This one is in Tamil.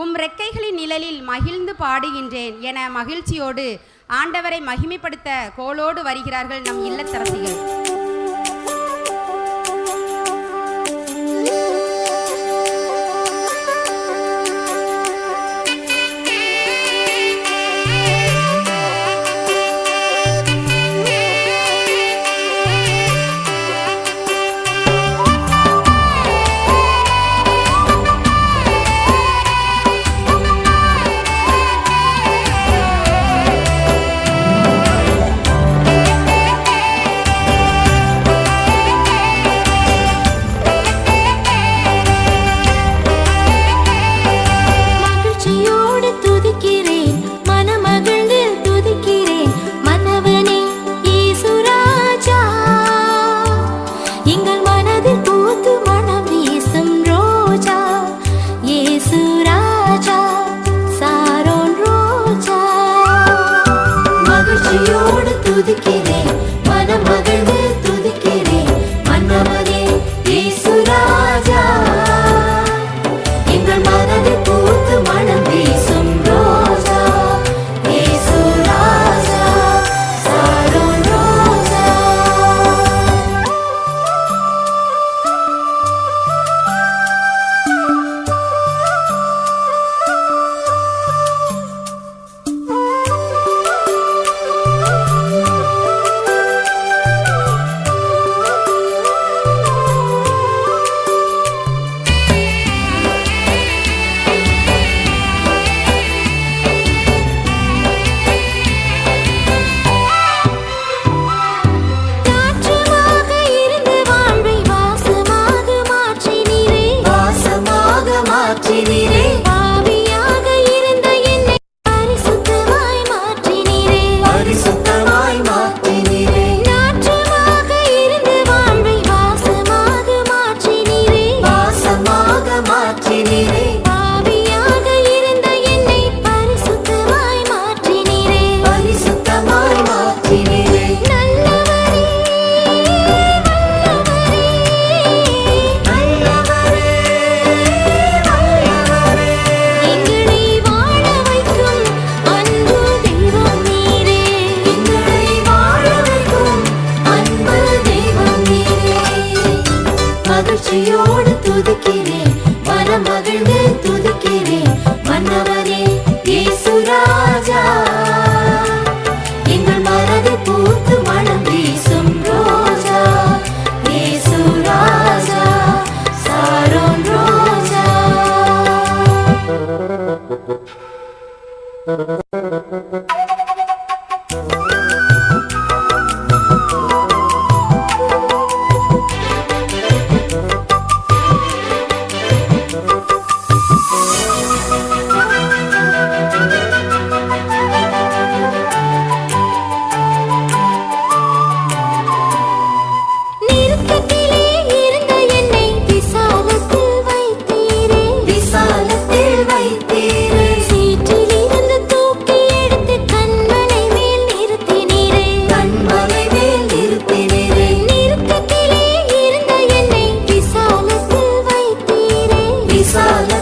உம் ரெக்கைகளின் நிழலில் மகிழ்ந்து பாடுகின்றேன் என மகிழ்ச்சியோடு ஆண்டவரை மகிமைப்படுத்த கோலோடு வருகிறார்கள் நம் இல்லத்தரசிகள். the king. மகிழ்ச்சியோடு துதிக்கிறேன். மனமகிழ்ந்து துதிக்கிறேன். மன்னவரே இயேசுராஜா எங்கள் மனதை பூத்து மனம் வீசும் ரோஜா. இயேசுராஜா சாரோன் ரோஜா. சால